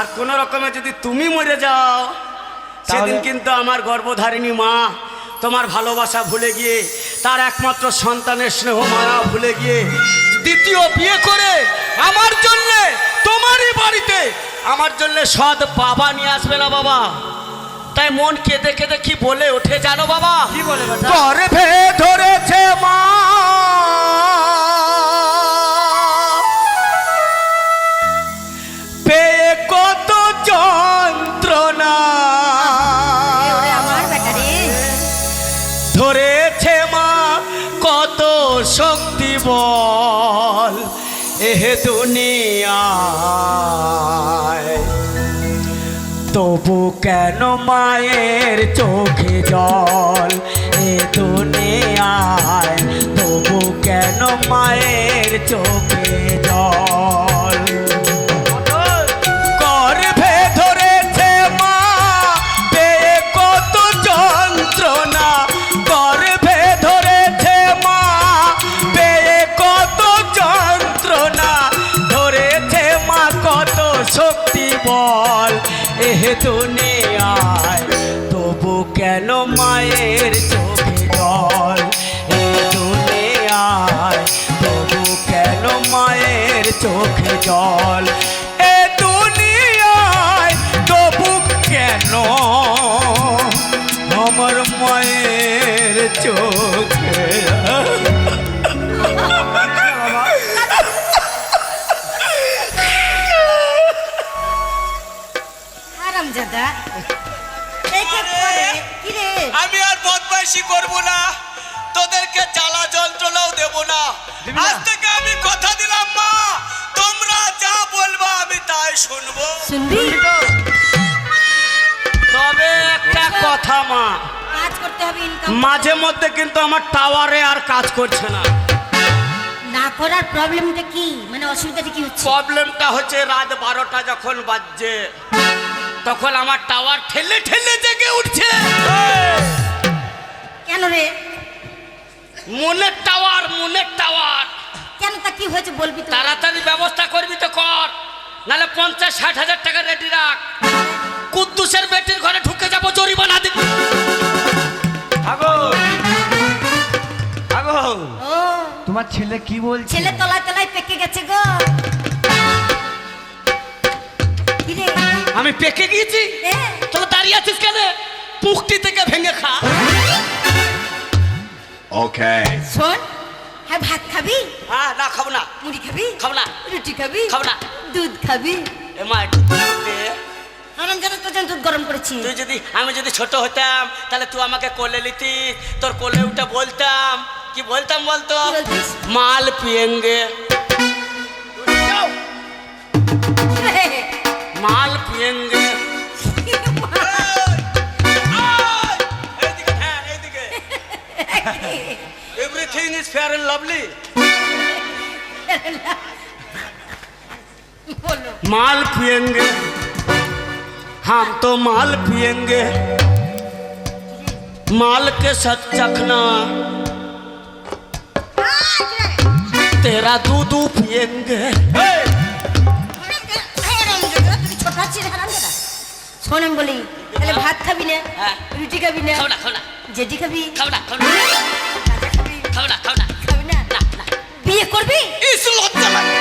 আর কোন রকমে যদি তুমি মরে যাও সেদিন কিন্তু আমার গর্ভধারিণী মা তোমার ভালোবাসা ভুলে গিয়ে তার একমাত্র সন্তানের স্নেহ মায়া ভুলে গিয়ে দ্বিতীয় বিয়ে করে আমার জন্য তোমারই বাড়িতে আমার জন্য সৎ বাবা নিয়ে আসবে না বাবা। তাই মন কেঁদে কেঁদে কি বলে ওঠে জানো বাবা? কি বলে ধরেছে মা। বল এহে দুনিয়ায়। তবু কেন মায়ের চোখে জল এ দুনিয়ায়? তবু কেন মায়ের চোখে মায়ের চোখে জল। এ দুনিয়ায় তবু কেন? আমার মায়ের চোখে আরাম জাদা এই কে করে? কি রে আমি আর বদমাইশি করব না। তোদেরকে জ্বালা যন্ত্রণাও দেব না। না? আজ থেকে আমি কথা দিলাম মা তোমরা যা বলবা আমি তাই শুনব। শুনবি? তবে একটা কথা মা কাজ করতে হবে ইনকাম মাঝে মধ্যে কিন্তু আমার টাওয়ারে আর কাজ করছে না। না করার প্রবলেমটা কি? মানে অসুবিধাটা কি হচ্ছে? প্রবলেমটা হচ্ছে রাত বারোটা যখন বাজছে তখন আমার টাওয়ার ঠেলে ঠেলে জেগে উঠছে। কেন রে? মনের কি হয়েছে বলবি তাড়াতাড়ি ব্যবস্থা করবি তো কর। নাহলে পঞ্চাশ ষাট হাজার টাকা রেডি রাখ। কুদ্দুসের বেটির ঘরে ঢুকে যাব জরিমানা দিবি। আগো আগো ও তোমার ছেলে কি বলছে? ছেলে তলায় তলায় পেকে গেছে গো। আমি পেকে গিয়েছি? এ, তোকে দাঁড়িয়ে আছিস কেন? পুকটি থেকে ভেঙে খা। ওকে শোন হ্যাঁ ভাত খাবি? হ্যাঁ না খাব না। মুড়ি খাবি? খাব না। রুটি খাবি? খাব না। দুধ খাবি? এ মা তোর জন্য দুধ গরম করেছি। তুই যদি আমি যদি ছোট হতাম তাহলে তুই আমাকে কোলে নিতি তোর কোলে উঠে বলতাম। কি বলতাম বলতো? মাল পিয়েঙ্গে। মাল পিয়েঙ্গে। ইজ ফেয়ার এন্ড লাভলি বলো माल पिएंगे हम तो माल पिएंगे माल के साथ चखना तेरा दूध पिएंगे ছোট আছিস হারাম জাদা শোন আমি বলি তাহলে ভাত খাবি না হ্যাঁ। রুটি খাবি না খাও না খাও না জেটি খাবি খাও না খাও না খাও না খাবি না না না। বিয়ে করবি? ইস লজ্জা লাগে।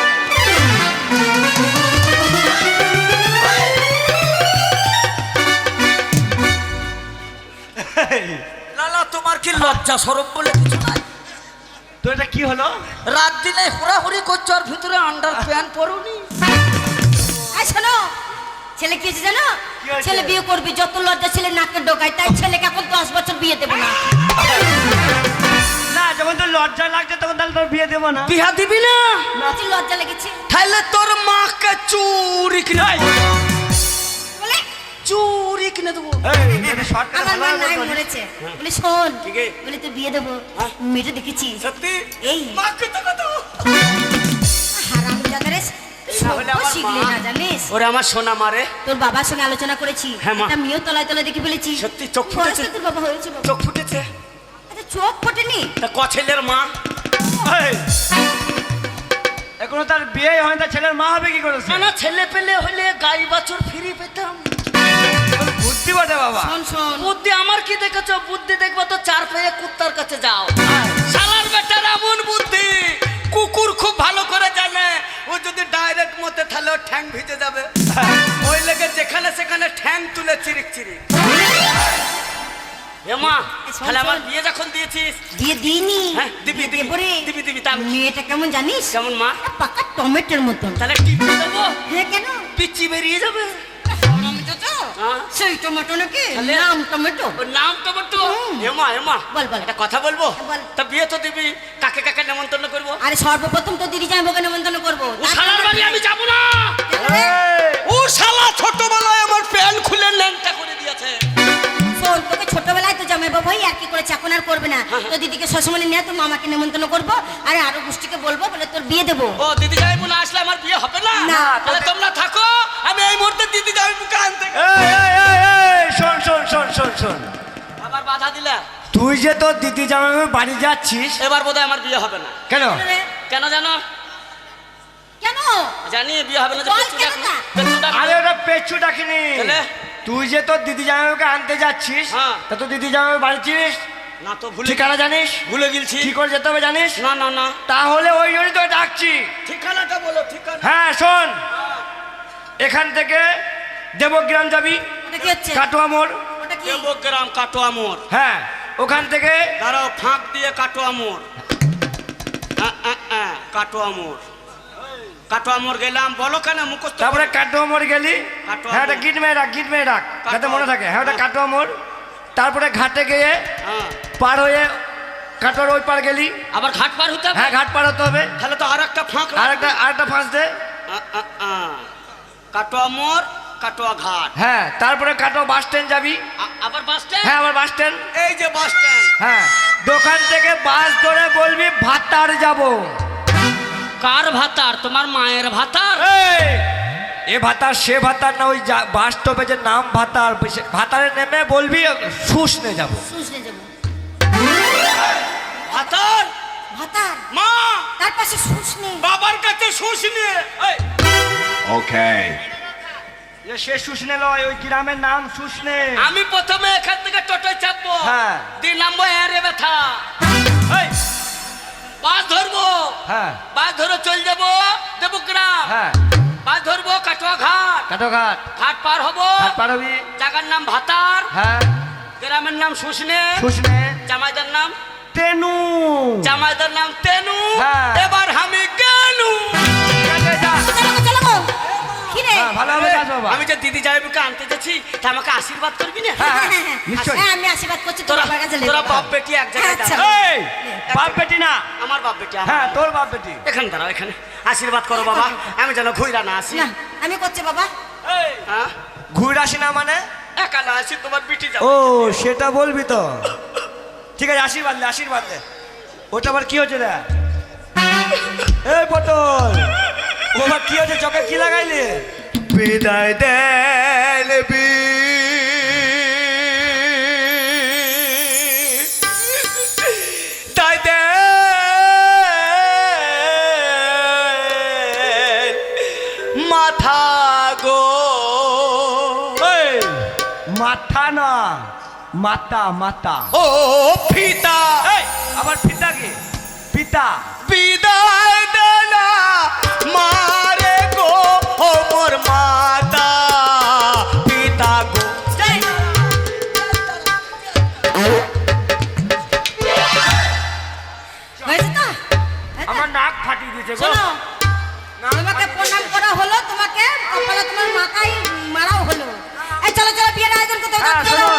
লালা তোমার কি লজ্জা সরব বলে কিছু নাই? তো এটা কি হলো? রাত দিনে হুড়াহুড়ি করছ আর ভিতরে আন্ডার প্যান্ট পরুনি? শোনো ছেলে কি হয়েছে জানো? ছেলে বিয়ে করবি যত লজ্জা ছেলে নাকে ডোকায় তাই ছেলেকে এখন দশ বছর বিয়ে দেবো না। লজ্জা লাগছে তখন তাহলে তোর বিয়ে দেবো না। বিহা দিবি না? বলছি লজ্জা লেগেছে। তাহলে তোর মাকে চুরি কিনে বলে? চুরি কিনে দেবো। এই, এটা shortcut আমার মা নাই মরেছে। বলে শোন বলে তুই বিয়ে দেবো। হ্যাঁ? মেয়েটা দেখেছি। সত্যি? এই। মাকে তো কত? হারাম জাদারে তাহলে আমার শিখলি মা- না জানিস? ওরে আমার সোনা মারে। তোর বাবার সঙ্গে আলোচনা করেছি। হ্যাঁ, মা। তলায় তলায় দেখে ফেলেছি। সত্যি চোখ ফুটেছে? তোর বাবা হয়েছে চোখ ফুটেছে। চোখ ফোটেনি? তা ক ছেলের মা? এই, এখনও তার বিয়ে হয় তার ছেলের মা হবে কি করেছে না না ছেলে পেলে হলে গাই বাছুর ফিরে পেতাম? বুদ্ধি বটে বাবা। শোন শোন। বুদ্ধি আমার কি দেখেছ? বুদ্ধি দেখব তো চার পেয়ে কুত্তার কাছে যাও। শালার বেটার এমন বুদ্ধি কুকুর খুব ভালো করে জানে ও যদি ডাইরেক্ট মতে তাহলে ওর ঠ্যাং ভিজে যাবে। ওই লেগে যেখানে সেখানে ঠ্যাং তুলে চিরিক চিরিক। এমা শোন, তাহলে আমার বিয়ে যখন দিয়েছিস? দিয়ে দিইনি। হ্যাঁ, দিবি, দিবি, দিবি, দিবি, তা মেয়েটা কেমন জানিস? কেমন মা? পাকা টমেটোর মতন। তাহলে টিপে দেবো? হ্যাঁ কেন? পিচ্ছি বেরিয়ে যাবে। টমেটো হ্যাঁ। সেই টমেটো নাকি? তাহলে? নাম টমেটো। নাম হুম। বল, বল। একটা কথা বলব? বল। তা বিয়ে তো দিবি। কাকে কাকে নেমন্তন্ন করব? আরে সর্বপ্রথম তো দিদি জামাইবাবুকে নেমন্তন্ন করব। বাড়ি আমি যাব জামাইবাবু আর কি করেছে এখন আর করবে না। হ্যাঁ, তো দিদিকে শ্বশুরমণি নিয়ে তো মামাকে নেমন্তন্ন করব আর আরও গোষ্ঠীকে বলব বলে তোর বিয়ে দেবো। ও দিদি যাইবো না আসলে আমার বিয়ে হবে না? না। তাহলে তোমরা থাকো আমি এই মুহূর্তে দিদি যাইবুকে আনতে। এই, এই, এই, এই, শোন শোন শোন শোন শোন। আবার বাধা দিলে? তুই যে তোর দিদি জামাই বাড়ি যাচ্ছিস এবার বোধহয় আমার বিয়ে হবে না। কেন? কেন কেন জানো? কেন? জানি বিয়ে হবে না আরে ওটা পেছু ডাকিনি। তাহলে? তুই যে তোর দিদি জামাইকে আনতে যাচ্ছিস হ্যাঁ। তা তোর দিদি জামাই বাড়ি চিনিস না তো ভুলে ঠিকানা জানিস? ভুলে গেছি। কি করে যেতে হবে জানিস? না না না। তাহলে ওই জন্যই তো ডাকছি। ঠিকানাটা বলো ঠিকানা। হ্যাঁ শোন। এখান থেকে দেবগ্রাম যাবি। ওটা কি কাটোয়া মোড়। ওটা কি? দেবগ্রাম কাটোয়া মোড়। হ্যাঁ ওখান থেকে দাঁড়াও ফাঁক দিয়ে কাটোয়া মোড়। আ, আ, কাটোয়া মোড়। কাটোয়া গেলাম বলো কেন মুখস্থ তারপরে কাটোয়া গেলি? হ্যাঁ ওটা গিট মেয়ে রাখ গিট মেয়ে রাখ যাতে মনে থাকে। হ্যাঁ ওটা। কাটোয়া তারপরে ঘাটে গিয়ে হ্যাঁ। পার হয়ে কাটোয়ার ওই পার গেলি। আবার ঘাট পার হতে হবে? হ্যাঁ ঘাট পার হতে হবে। তাহলে তো আর একটা ফাঁক আর একটা আর একটা ফাঁস দে। কাটোয়া মোড় কাটোয়া ঘাট। হ্যাঁ তারপরে কাটোয়া বাস স্ট্যান্ড যাবি। আবার বাস স্ট্যান্ড হ্যাঁ আবার বাস স্ট্যান্ড এই যে বাস স্ট্যান্ড হ্যাঁ দোকান থেকে বাস ধরে বলবি ভাতার যাব। কার ভাতার? তোমার মায়ের ভাতার? এ ভাতার সে ভাতার না ওই যা- বাস যে নাম ভাতার ভাতারে নেমে বলবি শুষনে যাব। শুষনে যাব। ভাতার? ভাতার? মা! তার পাশে শুষনে বাবার কাছে সে শুষনে লয় ওই গ্রামের নাম শুষনে আমি প্রথমে এখান থেকে চাপবো। হ্যাঁ। নম্বর এরে ব্যথা। বাস ধরবো। হ্যাঁ। দেবগ্রাম। হ্যাঁ। বাস ধরবো কাটোয়া ঘাট কাটোঘাট। ঘাট পার হব। ঘাট পার হবি। জায়গার নাম ভাতার। হ্যাঁ। গ্রামের নাম জামাইদার নাম তেনু। জামাইদার নাম তেনু। হ্যাঁ। এবার আমি গেলু। হ্যাঁ, আমি যে দিদি যাইবুকে আনতে যাচ্ছি তা আমাকে আশীর্বাদ করবি না? হ্যাঁ, আমি আশীর্বাদ করছি তোরা তোরা বাপ বেটি এক জায়গায় আচ্ছা। বাপ বেটি না। আমার বাপ বেটি হ্যাঁ তোর বাপ বেটি। এখানে দাঁড়াও এখানে। আশীর্বাদ করো বাবা আমি যেন ঘুরা না আসি। আমি করছি বাবা। হ্যাঁ? আসি না মানে? একা না আসি তোমার বিটি ও সেটা বলবি তো। ঠিক আছে আশীর্বাদ লে আশীর্বাদ লে ওটা আবার কি হচ্ছে রে? এই পটল। ও আবার কি হচ্ছে চোখে কি লাগাইলি? বিদায় দেন মাথা না মাতা মাতা। ও পিতা এই, আবার পিতা কি? পিতা বিদায় দেনা মারে গো ও মোর মাতা। পিতা গো। আমার নাক ফাটিয়ে দিয়েছে গো। 啊大哥。